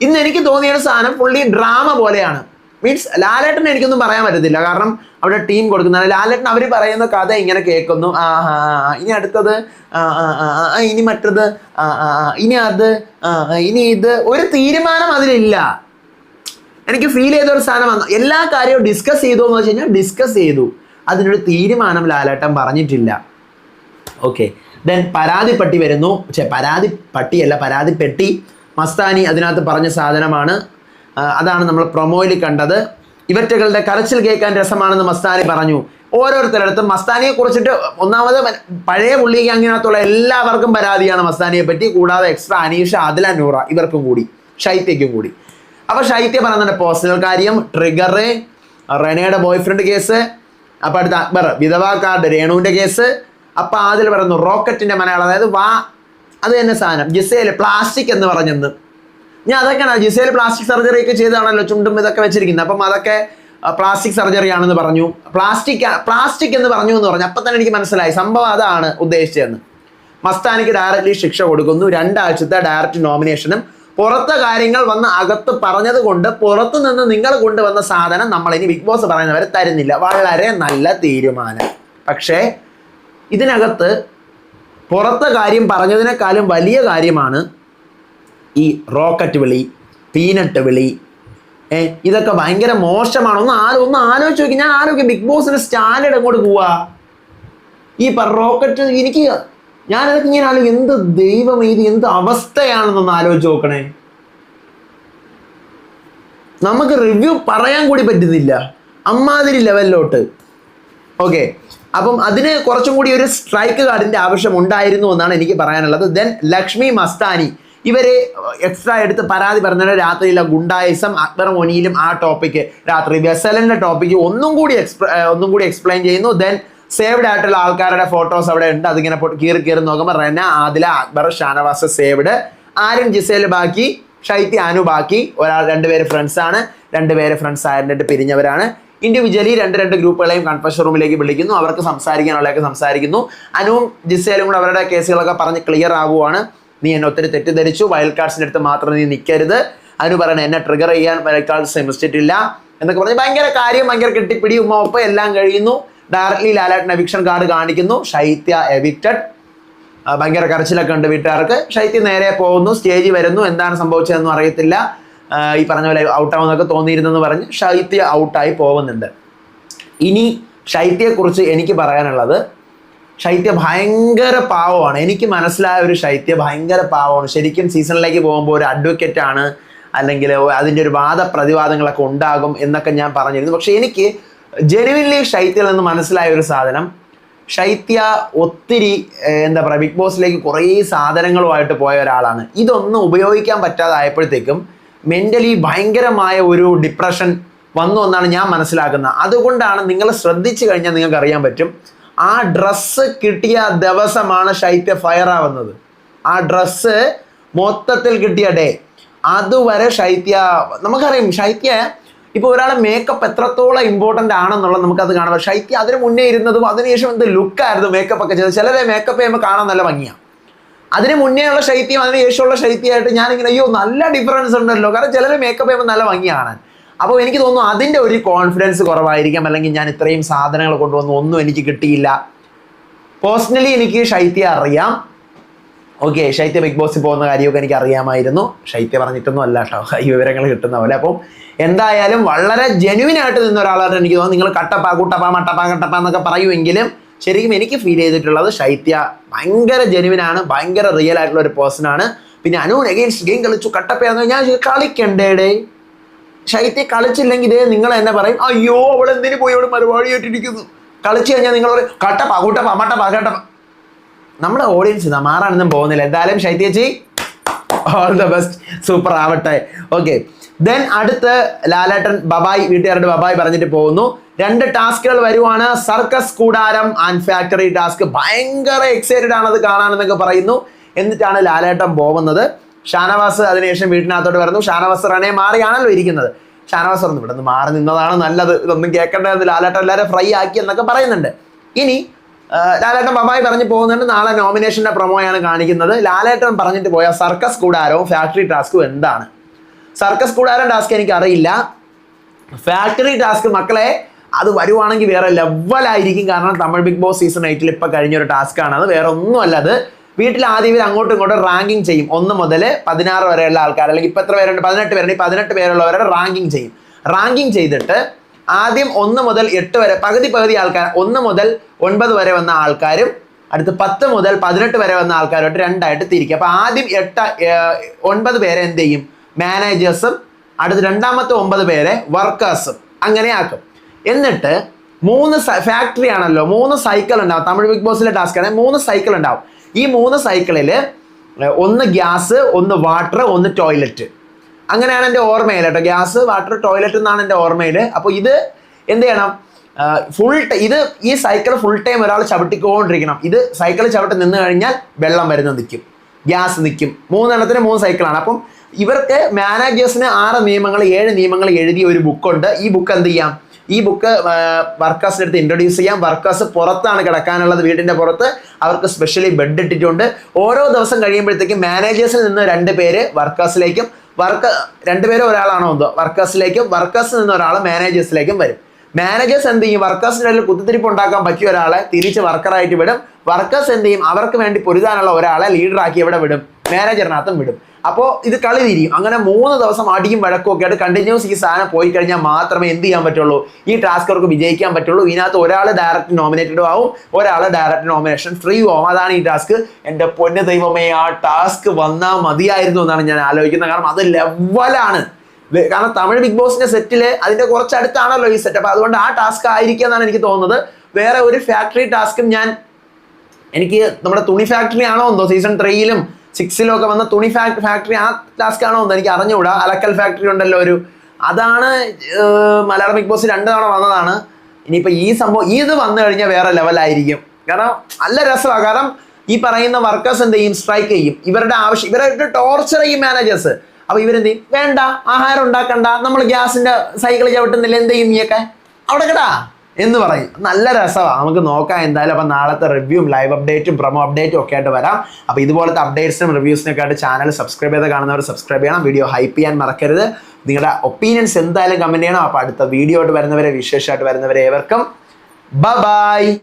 ഇന്ന് എനിക്ക് തോന്നിയ സാധനം പുള്ളി ഡ്രാമ പോലെയാണ് മീൻസ് ലാലേട്ടൻ എനിക്കൊന്നും പറയാൻ പറ്റത്തില്ല കാരണം അവിടെ ടീം കൊടുക്കുന്നതാണ് ലാലേട്ടൻ അവർ പറയുന്ന കഥ ഇങ്ങനെ കേൾക്കുന്നു ആ ഇനി അടുത്തത് ഇനി മറ്റത് ഇനി അത് ഇനി ഇത് ഒരു തീരുമാനം അതിലില്ല എനിക്ക് ഫീൽ ചെയ്ത ഒരു സാധനം എല്ലാ കാര്യവും ഡിസ്കസ് ചെയ്തു എന്ന് വെച്ച് കഴിഞ്ഞാൽ ഡിസ്കസ് ചെയ്തു അതിനൊരു തീരുമാനം ലാലേട്ടൻ പറഞ്ഞിട്ടില്ല. ഓക്കെ ദെൻ പരാതിപ്പെട്ടി വരുന്നു. പക്ഷേ പരാതി പട്ടിയല്ല പരാതിപ്പെട്ടി മസ്താനി അതിനകത്ത് പറഞ്ഞ സാധനമാണ്. അതാണ് നമ്മൾ പ്രൊമോയിൽ കണ്ടത്. ഇവറ്റകളുടെ കരച്ചിൽ കേൾക്കാൻ രസമാണെന്ന് മസ്താനി പറഞ്ഞു. ഓരോരുത്തരടുത്തും മസ്താനിയെ കുറിച്ചിട്ട് ഒന്നാമത് പഴയ പുള്ളി അങ്ങനത്തുള്ള എല്ലാവർക്കും പരാതിയാണ് മസ്താനിയെ പറ്റി കൂടാതെ എക്സ്ട്രാ അനീഷ അതില നൂറ ഇവർക്കും കൂടി ഷൈത്യയ്ക്കും കൂടി. അപ്പൊ ശൈത്യ പറയുന്നുണ്ട് പേഴ്സണൽ കാര്യം ട്രിഗർ റെനയുടെ ബോയ്ഫ്രണ്ട് കേസ് അപ്പൊ അടുത്ത അക്ബർ വിധവാ കാർഡ് രേണുവിന്റെ കേസ്. അപ്പൊ അതിൽ പറയുന്നു റോക്കറ്റിന്റെ മലയാളം അതായത് വാ അത് തന്നെ സാധനം. ജിസേൽ പ്ലാസ്റ്റിക് എന്ന് പറഞ്ഞെന്ന്. ഞാൻ അതൊക്കെയാണ് ജിസേൽ പ്ലാസ്റ്റിക് സർജറി ഒക്കെ ചെയ്താണല്ലോ ചുണ്ടും ഇതൊക്കെ വെച്ചിരിക്കുന്നത്. അപ്പം അതൊക്കെ പ്ലാസ്റ്റിക് സർജറി ആണെന്ന് പറഞ്ഞു. പ്ലാസ്റ്റിക് പ്ലാസ്റ്റിക് എന്ന് പറഞ്ഞു എന്ന് പറഞ്ഞു. അപ്പൊ തന്നെ എനിക്ക് മനസ്സിലായി സംഭവം അതാണ് ഉദ്ദേശിച്ചതെന്ന്. മസ്താനിക്ക് ഡയറക്റ്റ്ലി ശിക്ഷ കൊടുക്കുന്നു. രണ്ടാഴ്ചത്തെ ഡയറക്റ്റ് നോമിനേഷനും പുറത്തെ കാര്യങ്ങൾ വന്ന് അകത്ത് പറഞ്ഞത് കൊണ്ട് പുറത്തു നിന്ന് നിങ്ങൾ കൊണ്ടുവന്ന സാധനം നമ്മൾ ഇനി ബിഗ് ബോസ് പറയുന്നവരെ തരുന്നില്ല. വളരെ നല്ല തീരുമാനം. പക്ഷേ ഇതിനകത്ത് പുറത്തെ കാര്യം പറഞ്ഞതിനേക്കാളും വലിയ കാര്യമാണ് ഈ റോക്കറ്റ് വിളി പീനട്ട് വിളി. ഏ ഇതൊക്കെ ഭയങ്കര മോശമാണ്. ഒന്ന് ആലോ ഒന്ന് ആലോചിച്ച് നോക്കി. ഞാൻ ആലോചിക്കും ബിഗ് ബോസിന്റെ സ്റ്റാൻഡേർഡ് എങ്ങോട്ട് പോവാ? ഈ റോക്കറ്റ് എനിക്ക് ഞാനതൊക്കെ ഇങ്ങനെ ആലോചിക്കും എന്ത് ദൈവം ഇത് എന്ത് അവസ്ഥയാണെന്നൊന്ന് ആലോചിച്ച് നോക്കണേ. നമുക്ക് റിവ്യൂ പറയാൻ കൂടി പറ്റുന്നില്ല. അമ്മാതിരി ലെവലിലോട്ട് ഓക്കെ അപ്പം അതിന് കുറച്ചും കൂടി ഒരു സ്ട്രൈക്ക് കാർഡിന്റെ ആവശ്യം ഉണ്ടായിരുന്നു എന്നാണ് എനിക്ക് പറയാനുള്ളത്. ദെൻ ലക്ഷ്മി മസ്താനി. ഇവരെ എക്സ്ട്രാ എടുത്ത് പരാതി പറഞ്ഞാൽ രാത്രിയിലെ ഗുണ്ടായിസം അക്ബർ മൊനിയിലും ആ ടോപ്പിക്ക് രാത്രി വെസലിന്റെ ടോപ്പിക്ക് ഒന്നും കൂടി എക്സ്പ്ര ഒന്നും കൂടി എക്സ്പ്ലെയിൻ ചെയ്യുന്നു. ദെൻ സേവ്ഡ് ആയിട്ടുള്ള ആൾക്കാരുടെ ഫോട്ടോസ് അവിടെ ഉണ്ട്. അതിങ്ങനെ കീറി കീറി നോക്കുമ്പോൾ റെന ആദില അക്ബർ ഷാനവാസ് സേവ്ഡ് ആരും ജിസേൽ ബാക്കി ഷൈത്തി അനു ബാക്കി ഒരാൾ രണ്ടുപേര് ഫ്രണ്ട്സ് ആണ്. രണ്ടുപേര് ഫ്രണ്ട്സ് ആയിട്ട് പിരിഞ്ഞവരാണ്. ഇൻഡിവിജ്വലി രണ്ട് രണ്ട് ഗ്രൂപ്പുകളെയും കൺഫഷൻ റൂമിലേക്ക് വിളിക്കുന്നു. അവർക്ക് സംസാരിക്കാനുള്ളതൊക്കെ സംസാരിക്കുന്നു. അനുവും ജിസേലും കൂടെ അവരുടെ കേസുകളൊക്കെ പറഞ്ഞ് ക്ലിയർ ആവുകയാണ് നീ എന്നെ ഒത്തിരി തെറ്റിദ്ധരിച്ചു. വൈൽഡ് കാർഡ്സിന്റെ അടുത്ത് മാത്രം നീ നിൽക്കരുത് അനു പറയണ എന്നെ ട്രിഗർ ചെയ്യാൻ വൈൽഡ് കാർഡ് ശ്രമിച്ചിട്ടില്ല എന്നൊക്കെ പറഞ്ഞ് ഭയങ്കര കാര്യം ഭയങ്കര കെട്ടിപ്പിടി ഉമ്മ ഒപ്പം എല്ലാം കഴിയുന്നു. ഡയറക്ട്ലി ലാലേട്ടൻ എവിക്ഷൻ കാർഡ് കാണിക്കുന്നു. ശൈത്യ എവിക്റ്റഡ് ഭയങ്കര കരച്ചിലൊക്കെ ഉണ്ട് വീട്ടുകാർക്ക്. ശൈത്യ നേരെ പോകുന്നു സ്റ്റേജ് വരുന്നു. എന്താണ് സംഭവിച്ചതെന്നും അറിയത്തില്ല. ഈ പറഞ്ഞ പോലെ ഔട്ടാവുന്നൊക്കെ തോന്നിയിരുന്നെന്ന് പറഞ്ഞ് ശൈത്യ ഔട്ടായി പോകുന്നുണ്ട്. ഇനി ശൈത്യയെക്കുറിച്ച് എനിക്ക് പറയാനുള്ളത് ശൈത്യ ഭയങ്കര പാവമാണ്. എനിക്ക് മനസ്സിലായ ഒരു ശൈത്യ ഭയങ്കര പാവമാണ്. ശരിക്കും സീസണിലേക്ക് പോകുമ്പോൾ ഒരു അഡ്വക്കേറ്റ് ആണ് അല്ലെങ്കിൽ അതിന്റെ ഒരു വാദപ്രതിവാദങ്ങളൊക്കെ ഉണ്ടാകും എന്നൊക്കെ ഞാൻ പറഞ്ഞിരുന്നു. പക്ഷേ എനിക്ക് ജെനുവിൻലി ശൈത്യയിൽ നിന്ന് മനസ്സിലായ ഒരു സാധനം. ശൈത്യ ഒത്തിരി എന്താ പറയുക ബിഗ് ബോസിലേക്ക് കുറേ സാധനങ്ങളുമായിട്ട് പോയ ഒരാളാണ്. ഇതൊന്നും ഉപയോഗിക്കാൻ പറ്റാതായപ്പോഴത്തേക്കും മെന്റലി ഭയങ്കരമായ ഒരു ഡിപ്രഷൻ വന്നു എന്നാണ് ഞാൻ മനസ്സിലാക്കുന്നത്. അതുകൊണ്ടാണ് നിങ്ങൾ ശ്രദ്ധിച്ചു കഴിഞ്ഞാൽ നിങ്ങൾക്ക് അറിയാൻ പറ്റും ആ ഡ്രസ്സ് കിട്ടിയ ദിവസമാണ് ശൈത്യ ഫയർ ആവുന്നത്. ആ ഡ്രസ്സ് മൊത്തത്തിൽ കിട്ടിയ ഡേ അതുവരെ ശൈത്യ നമുക്കറിയാം ശൈത്യ ഇപ്പോൾ ഒരാളെ മേക്കപ്പ് എത്രത്തോളം ഇമ്പോർട്ടന്റ് ആണെന്നുള്ളത് അത് കാണാം. ശൈത്യ അതിന് മുന്നേ ഇരുന്നതും അതിനുശേഷം എന്ത് ലുക്കായിരുന്നു മേക്കപ്പ് ഒക്കെ ചെയ്തത്. ചിലരെ മേക്കപ്പ് ചെയ്യുമ്പോൾ കാണാൻ നല്ല ഭംഗിയാണ്. അതിന് മുന്നേ ഉള്ള ശൈത്യം അതിന് ശേഷമുള്ള ശൈത്യമായിട്ട് ഞാനിങ്ങനെ അയ്യോ നല്ല ഡിഫറൻസ് ഉണ്ടല്ലോ. കാരണം ചിലർ മേക്കപ്പ് ചെയ്യുമ്പോൾ നല്ല ഭംഗിയാണ്. അപ്പോൾ എനിക്ക് തോന്നുന്നു അതിന്റെ ഒരു കോൺഫിഡൻസ് കുറവായിരിക്കാം. അല്ലെങ്കിൽ ഞാൻ ഇത്രയും സാധനങ്ങൾ കൊണ്ടുവന്നു ഒന്നും എനിക്ക് കിട്ടിയില്ല. പേഴ്സണലി എനിക്ക് ശൈത്യം അറിയാം. ഓക്കെ ശൈത്യ ബിഗ് ബോസിൽ പോകുന്ന കാര്യമൊക്കെ എനിക്ക് അറിയാമായിരുന്നു. ശൈത്യ പറഞ്ഞിട്ടൊന്നും അല്ല കേട്ടോ ഈ വിവരങ്ങൾ കിട്ടുന്ന പോലെ. അപ്പം എന്തായാലും വളരെ ജെനുവിൻ ആയിട്ട് നിന്ന ഒരാളായിട്ട് എനിക്ക് തോന്നുന്നു. നിങ്ങൾ കട്ടപ്പ കൂട്ടപ്പ മട്ടപ്പ കട്ടപ്പ എന്നൊക്കെ പറയുമെങ്കിലും ശരിക്കും എനിക്ക് ഫീൽ ചെയ്തിട്ടുള്ളത് ശൈത്യ ഭയങ്കര ജെനുവിൻ ആണ് ഭയങ്കര റിയൽ ആയിട്ടുള്ള ഒരു പേഴ്സൺ ആണ്. പിന്നെ അനു എഗെയിൻസ്റ്റ് ഗെയിം കളിച്ചു. കട്ടപ്പയാന്ന് ഞാൻ കളിക്കണ്ടേടേ ശൈത്യ കളിച്ചില്ലെങ്കിൽ ഇതേ നിങ്ങൾ എന്നെ പറയും അയ്യോ അവൾ എന്തിനു പോയി അവൾ മറുപടി ആയിട്ടിരിക്കുന്നു കളിച്ചു കഴിഞ്ഞാൽ നിങ്ങൾ പറയും കട്ടപ്പ കൂട്ടപ്പ മട്ടപ്പ കേട്ടപ്പ. നമ്മുടെ ഓഡിയൻസ് ഇതാ മാറാനൊന്നും പോകുന്നില്ല. എന്തായാലും ശൈത്യച്ചി ഓൾ ദ ബെസ്റ്റ് സൂപ്പർ ആവട്ടെ. ഓക്കെ ദെൻ അടുത്ത് ലാലേട്ടൻ ബബായ് വീട്ടുകാരുടെ ബബായ് പറഞ്ഞിട്ട് പോകുന്നു. രണ്ട് ടാസ്കുകൾ വരുവാണ്. സർക്കസ് കൂടാരം ആൻഡ് ഫാക്ടറി ടാസ്ക് ഭയങ്കര എക്സൈറ്റഡ് ആണ് അത് കാണാനെന്നൊക്കെ പറയുന്നു. എന്നിട്ടാണ് ലാലേട്ടൻ പോകുന്നത്. ഷാനവാസ് അതിനുശേഷം വീട്ടിനകത്തോട്ട് വരുന്നു. ഷാനവാസ് റണേ മാറിയാണല്ലോ ഇരിക്കുന്നത്. ഷാനവാസ് പറഞ്ഞു ഇവിടെ നിന്ന് മാറി നിന്നതാണ് നല്ലത്. ഇതൊന്നും കേൾക്കേണ്ടതെന്ന് ലാലേട്ടൻ എല്ലാവരും ഫ്രൈ ആക്കി എന്നൊക്കെ പറയുന്നുണ്ട്. ഇനി ലാലേട്ടൻ ബബായി പറഞ്ഞു പോകുന്നുണ്ട്. നാളെ നോമിനേഷന്റെ പ്രൊമോയാണ് കാണിക്കുന്നത്. ലാലേട്ടൻ പറഞ്ഞിട്ട് പോയ സർക്കസ് കൂടാരവും ഫാക്ടറി ടാസ്കും എന്താണ്? സർക്കസ് കൂടാരം ടാസ്ക് എനിക്ക് അറിയില്ല ഫാക്ടറി ടാസ്ക് മക്കളെ അത് വരുവാണെങ്കിൽ വേറെ ലെവലായിരിക്കും കാരണം തമിഴ് ബിഗ് ബോസ് സീസൺ എയ്റ്റിൽ ഇപ്പൊ കഴിഞ്ഞ ഒരു ടാസ്ക് ആണ്. അത് വേറെ ഒന്നും അല്ല അത്. വീട്ടിൽ ആദ്യം ഇവർ അങ്ങോട്ടും ഇങ്ങോട്ടും റാങ്കിങ് ചെയ്യും. ഒന്ന് മുതൽ പതിനാറ് വരെയുള്ള ആൾക്കാർ. അല്ലെങ്കിൽ ഇപ്പൊ എത്ര പേരുണ്ട്? പതിനെട്ട് പേരുണ്ട്. ഈ പതിനെട്ട് പേരുള്ളവരുടെ റാങ്കിങ് ചെയ്യും. റാങ്കിങ് ചെയ്തിട്ട് ആദ്യം ഒന്ന് മുതൽ എട്ട് വരെ പകുതി പകുതി ആൾക്കാർ ഒന്ന് മുതൽ ഒൻപത് വരെ വന്ന ആൾക്കാരും അടുത്ത് പത്ത് മുതൽ പതിനെട്ട് വരെ വന്ന ആൾക്കാരുമായിട്ട് രണ്ടായിട്ട് തിരിക്കുക. അപ്പോൾ ആദ്യം എട്ട് ഒൻപത് പേരെ എന്ത് ചെയ്യും? മാനേജേഴ്സും അടുത്ത് രണ്ടാമത്തെ ഒമ്പത് പേരെ വർക്കേഴ്സും. അങ്ങനെ ആക്കും. എന്നിട്ട് മൂന്ന് ഫാക്ടറി ആണല്ലോ മൂന്ന് സൈക്കിൾ ഉണ്ടാവും. തമിഴ് ബിഗ് ബോസിലെ ടാസ്ക് ആണെങ്കിൽ മൂന്ന് സൈക്കിൾ ഉണ്ടാവും. ഈ മൂന്ന് സൈക്കിളിൽ ഒന്ന് ഗ്യാസ് ഒന്ന് വാട്ടർ ഒന്ന് ടോയ്ലറ്റ്. അങ്ങനെയാണ് എന്റെ ഓർമ്മയിൽ കേട്ടോ. ഗ്യാസ് വാട്ടർ ടോയ്ലറ്റ് എന്നാണ് എന്റെ ഓർമ്മയിൽ. അപ്പോൾ ഇത് എന്ത് ചെയ്യണം? ഫുൾ ഇത് ഈ സൈക്കിൾ ഫുൾ ടൈം ഒരാൾ ചവിട്ടിക്കൊണ്ടിരിക്കണം. ഇത് സൈക്കിൾ ചവിട്ടി നിന്ന് കഴിഞ്ഞാൽ വെള്ളം വരുന്ന നിൽക്കും. ഗ്യാസ് നിൽക്കും. മൂന്നെണ്ണത്തിന് മൂന്ന് സൈക്കിളാണ് അപ്പം ഇവർക്ക് മാനേജേഴ്സിന് ആറ് നിയമങ്ങൾ ഏഴ് നിയമങ്ങൾ എഴുതിയ ഒരു ബുക്കുണ്ട് ഈ ബുക്ക് എന്ത് ചെയ്യാം? ഈ ബുക്ക് വർക്കേഴ്സിന്റെ അടുത്ത് ഇൻട്രൊഡ്യൂസ് ചെയ്യാം. വർക്കേഴ്സ് പുറത്താണ് കിടക്കാനുള്ളത് വീടിന്റെ പുറത്ത്. അവർക്ക് സ്പെഷ്യലി ബെഡ് ഇട്ടിട്ടുണ്ട്. ഓരോ ദിവസം കഴിയുമ്പോഴത്തേക്കും മാനേജേഴ്സിൽ നിന്ന് രണ്ട് പേര് വർക്കേഴ്സിലേക്കും വർക്ക് രണ്ടുപേരും ഒരാളാണോ എന്തോ? വർക്കേഴ്സിലേക്കും വർക്കേഴ്സിൽ നിന്ന് ഒരാൾ മാനേജേഴ്സിലേക്കും വരും. മാനേജേഴ്സ് എന്ത് ചെയ്യും? വർക്കേഴ്സിന്റെ ഇടയിൽ കുത്തിത്തിരിപ്പ് ഉണ്ടാക്കാൻ പറ്റിയ ഒരാളെ തിരിച്ച് വർക്കറായിട്ട് വിടും. വർക്കേഴ്സ് എന്ത് ചെയ്യും? അവർക്ക് വേണ്ടി പൊരുതാനുള്ള ഒരാളെ ലീഡറാക്കി എവിടെ വിടും. മാനേജറിനകത്തും വിടും. അപ്പോൾ ഇത് കളി തിരിയും. അങ്ങനെ മൂന്ന് ദിവസം അടിയും വഴക്കും ഒക്കെ ആയിട്ട് കണ്ടിന്യൂസ് ഈ സാധനം പോയി കഴിഞ്ഞാൽ മാത്രമേ എന്ത് ചെയ്യാൻ പറ്റുള്ളൂ? ഈ ടാസ്ക് അവർക്ക് വിജയിക്കാൻ പറ്റുള്ളൂ. ഇതിനകത്ത് ഒരാൾ ഡയറക്റ്റ് നോമിനേറ്റഡും ആവും ഒരാൾ ഡയറക്റ്റ് നോമിനേഷൻ ഫ്രീ ആവും. അതാണ് ഈ ടാസ്ക് എന്റെ പൊന്നു ദൈവമേ ആ ടാസ്ക് വന്നാൽ മതിയായിരുന്നു എന്നാണ് ഞാൻ ആലോചിക്കുന്നത്. കാരണം അത് ലെവലാണ് കാരണം തമിഴ് ബിഗ് ബോസിന്റെ സെറ്റിൽ അതിന്റെ കുറച്ച് അടുത്താണല്ലോ ഈ സെറ്റ് അപ്പൊ അതുകൊണ്ട് ആ ടാസ്ക് ആയിരിക്കും എന്നാണ് എനിക്ക് തോന്നുന്നത്. വേറെ ഒരു ഫാക്ടറി ടാസ്കും ഞാൻ എനിക്ക് നമ്മുടെ തുണി ഫാക്ടറി ആണോ എന്തോ സീസൺ ത്രീയിലും സിക്സിലും ഒക്കെ വന്ന തുണി ഫാക്ടറി ആ ടാസ്ക് ആണോ എന്തോ എനിക്ക് അറിഞ്ഞുകൂടാ. അലക്കൽ ഫാക്ടറി ഉണ്ടല്ലോ ഒരു. അതാണ് മലയാളം ബിഗ് ബോസ് രണ്ട് തവണ വന്നതാണ്. ഇനിയിപ്പോൾ ഈ സംഭവം ഇത് വന്നു കഴിഞ്ഞാൽ വേറെ ലെവലായിരിക്കും. കാരണം നല്ല രസമാണ് കാരണം ഈ പറയുന്ന വർക്കേഴ്സ് എന്ത് ചെയ്യും സ്ട്രൈക്ക് ചെയ്യും. ഇവരുടെ ആവശ്യം ഇവരുടെ ടോർച്ചർ ചെയ്യും മാനേജേഴ്സ് അപ്പൊ ഇവരെന്ത് ചെയ്യും? വേണ്ട ആഹാരം ഉണ്ടാക്കണ്ട. നമ്മൾ ഗ്യാസിന്റെ സൈക്കിൾ ചവിട്ടുന്നില്ല. എന്ത് ചെയ്യും നീയൊക്കെ? അവിടെ കേട്ടാ എന്ന് പറയും. നല്ല രസമാണ് നമുക്ക് നോക്കാം എന്തായാലും അപ്പം നാളത്തെ റിവ്യൂവും ലൈവ് അപ്ഡേറ്റും പ്രൊമോ അപ്ഡേറ്റും ഒക്കെ ആയിട്ട് വരാം. അപ്പോൾ ഇതുപോലത്തെ അപ്ഡേറ്റ്സിനും റിവ്യൂസിനൊക്കെ ആയിട്ട് ചാനൽ സബ്സ്ക്രൈബ് ചെയ്ത് കാണുന്നവർ സബ്സ്ക്രൈബ് ചെയ്യണം. വീഡിയോ ഹൈപ്പ് ചെയ്യാൻ മറക്കരുത്. നിങ്ങളുടെ ഒപ്പീനിയൻസ് എന്തായാലും കമന്റ് ചെയ്യണം. അപ്പോൾ അടുത്ത വീഡിയോ ആയിട്ട് വരുന്നവരെ വിശേഷമായിട്ട് വരുന്നവരെ ഏവർക്കും. ബ ബൈ